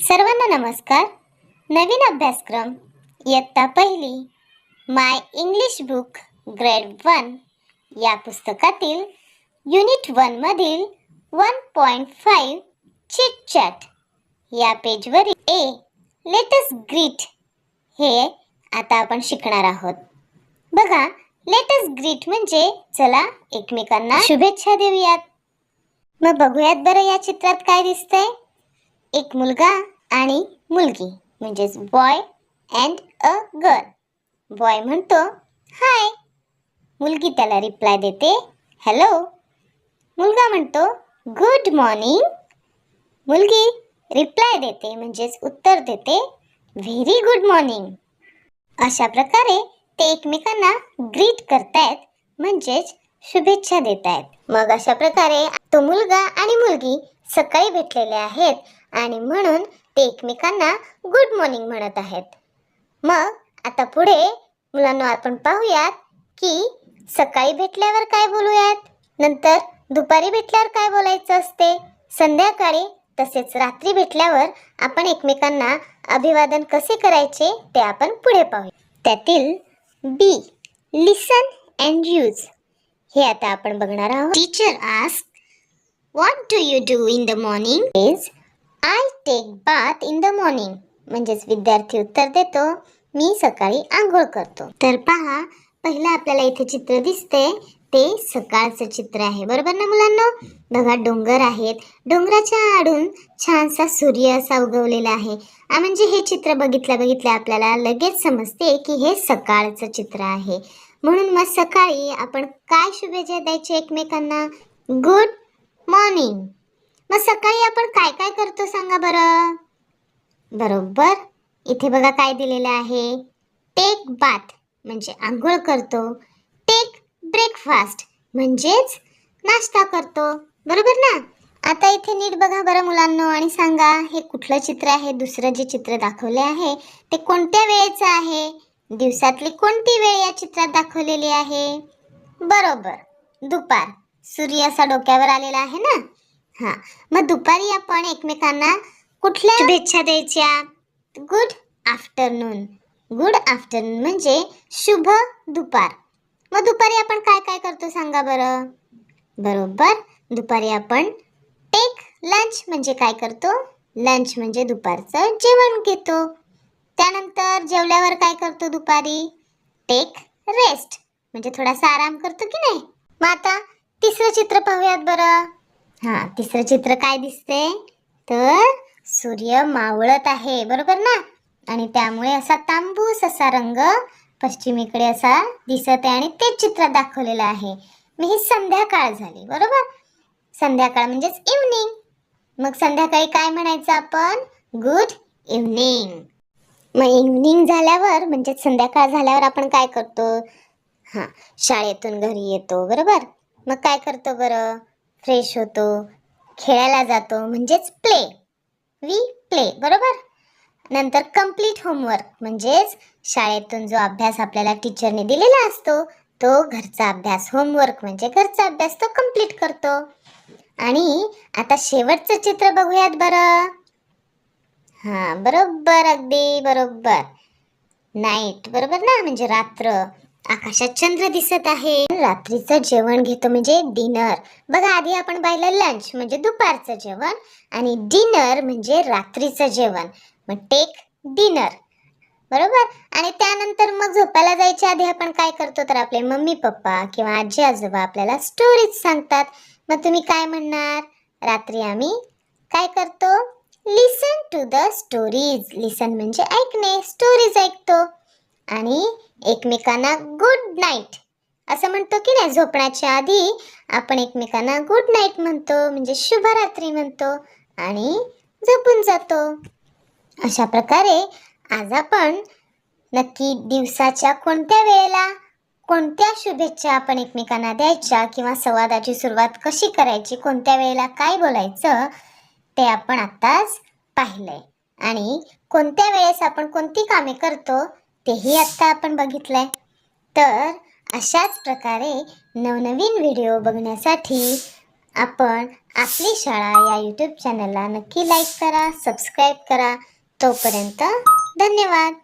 सर्वांना नमस्कार. नवीन अभ्यासक्रम. इयत्ता पहिली. My English book grade one या पुस्तकातील unit वनमधील one point five chit chat या पेजवरील ए लेटस ग्रीट हे आता आपण शिकणार आहोत. बघा लेटस ग्रीट म्हणजे चला एकमेकांना शुभेच्छा देऊयात. मग बघूयात बरं या चित्रात काय दिसतंय. एक मुलगा आणि मुलगी म्हणजेच boy and a girl boy म्हणतो हाय मुलगी त्याला रिप्लाय देते हॅलो मुलगा म्हणतो गुड मॉर्निंग मुलगी रिप्लाय देते म्हणजेच उत्तर देते व्हेरी गुड मॉर्निंग अशा प्रकारे ते एकमेकांना ग्रीट करतायत म्हणजेच शुभेच्छा देत आहेत मग अशा प्रकारे तो मुलगा आणि मुलगी सकाळी भेटलेले आहेत आणि म्हणून ते एकमेकांना गुड मॉर्निंग म्हणत आहेत. मग आता पुढे मुलांना आपण पाहूयात की सकाळी भेटल्यावर काय बोलूयात? नंतर दुपारी भेटल्यावर काय बोलायचं असते? संध्याकाळी तसेच रात्री भेटल्यावर आपण एकमेकांना अभिवादन कसे करायचे ते आपण पुढे पाहू त्यातील बी लिसन अँड यूज हे आता आपण बघणार आहोत. Teacher ask What do you do in the morning is I take bath in the morning म्हणजेच विद्यार्थी उत्तर देतो मी सकाळी आंघोळ करतो. तर पहा पहिलं आपल्याला इथे चित्र दिसते ते सकाळचं चित्र आहे. बरोबर ना मुलांना? बघा डोंगर आहेत. डोंगराच्या आडून छानसा सूर्य असा उगवलेला आहे. म्हणजे हे चित्र बघितल्या बघितल्या आपल्याला लगेच समजते की हे सकाळचं चित्र आहे. म्हणून मग सकाळी आपण काय शुभेच्छा द्यायचे एकमेकांना? गुड मॉर्निंग मग सकाळी आपण काय काय करतो सांगा बरं? बरोबर. इथे बघा काय दिलेलं आहे. टेक बाथ म्हणजे आंघोळ करतो. टेक ब्रेकफास्ट म्हणजेच नाश्ता करतो. बरोबर ना? आता इथे नीट बघा बरं मुलांना आणि सांगा हे कुठलं चित्र आहे? दुसरं जे चित्र दाखवले आहे ते कोणत्या वेळेचं आहे? दिवसातली कोणती वेळ या चित्रात दाखवलेली आहे? बरोबर. दुपार. सूर्य असा डोक्यावर आलेला आहे ना? हा. मग दुपारी आपण एकमेकांना कुठल्या शुभेच्छा द्यायच्या. गुड आफ्टरनून गुड आफ्टरनून म्हणजे शुभ दुपार. मग दुपारी आपण काय काय करतो सांगा बरं? बरोबर. दुपारी आपण टेक लंच म्हणजे काय करतो? लंच म्हणजे दुपारचं जेवण घेतो. त्यानंतर जेवल्यावर काय करतो दुपारी? टेक रेस्ट म्हणजे थोडासा आराम करतो की नाही? मग आता तिसरं चित्र पाहूयात बरं. हा तिसरं चित्र काय दिसते तर सूर्य मावळत आहे बरोबर ना? आणि त्यामुळे असा तांबूस असा रंग पश्चिमेकडे असा दिसत आहे आणि तेच चित्रात दाखवलेलं आहे. मी ही संध्याकाळ झाली बरोबर? संध्याकाळ म्हणजेच इव्हनिंग मग संध्याकाळी काय म्हणायचं आपण? गुड इव्हनिंग मग इव्हनिंग झाल्यावर म्हणजेच संध्याकाळ झाल्यावर आपण काय करतो? हां शाळेतून घरी येतो बरोबर? मग काय करतो बरं? फ्रेश होतो खेळायला जातो म्हणजेच प्ले वी प्ले बरोबर? नंतर कंप्लीट होमवर्क म्हणजेच शाळेतून जो अभ्यास आपल्याला टीचरने दिलेला असतो तो घरचा अभ्यास. होमवर्क म्हणजे घरचा अभ्यास तो कंप्लीट करतो. आणि आता शेवटचं चित्र बघूयात बरं. हां बरोबर अगदी बरोबर. नाईट बरोबर ना? म्हणजे रात्र. आकाशात चंद्र दिसत आहे. रात्रीचं जेवण घेतो म्हणजे डिनर बघा आधी आपण पाहिलं लंच म्हणजे दुपारचं जेवण आणि डिनर म्हणजे रात्रीचं जेवण. मग टेक डिनर बरोबर? आणि त्यानंतर मग झोपायला जायच्या आधी आपण काय करतो तर आपले मम्मी पप्पा किंवा आजी आजोबा आपल्याला स्टोरीज सांगतात. मग तुम्ही काय म्हणणार? रात्री आम्ही काय करतो? Listen to the stories listen म्हणजे ऐकणे स्टोरीज ऐकतो. आणि एकमेकांना गुड नाईट असं म्हणतो की नाही झोपण्याच्या आधी आपण एकमेकांना गुड नाईट म्हणतो म्हणजे शुभरात्री म्हणतो आणि झोपून जातो. अशा प्रकारे आज आपण नक्की दिवसाच्या कोणत्या वेळेला कोणत्या शुभेच्छा आपण एकमेकांना द्यायच्या किंवा संवादाची सुरुवात कशी करायची कोणत्या वेळेला काय बोलायचं ते आपण आत्ताच पाहिलंय. आणि कोणत्या वेळेस आपण कोणती कामे करतो तेही आत्ता आपण बघितलंय. तर अशाच प्रकारे नवनवीन व्हिडिओ बघण्यासाठी आपण आपली शाळा या यूट्यूब चॅनलला नक्की लाईक करा सबस्क्राईब करा. तोपर्यंत धन्यवाद.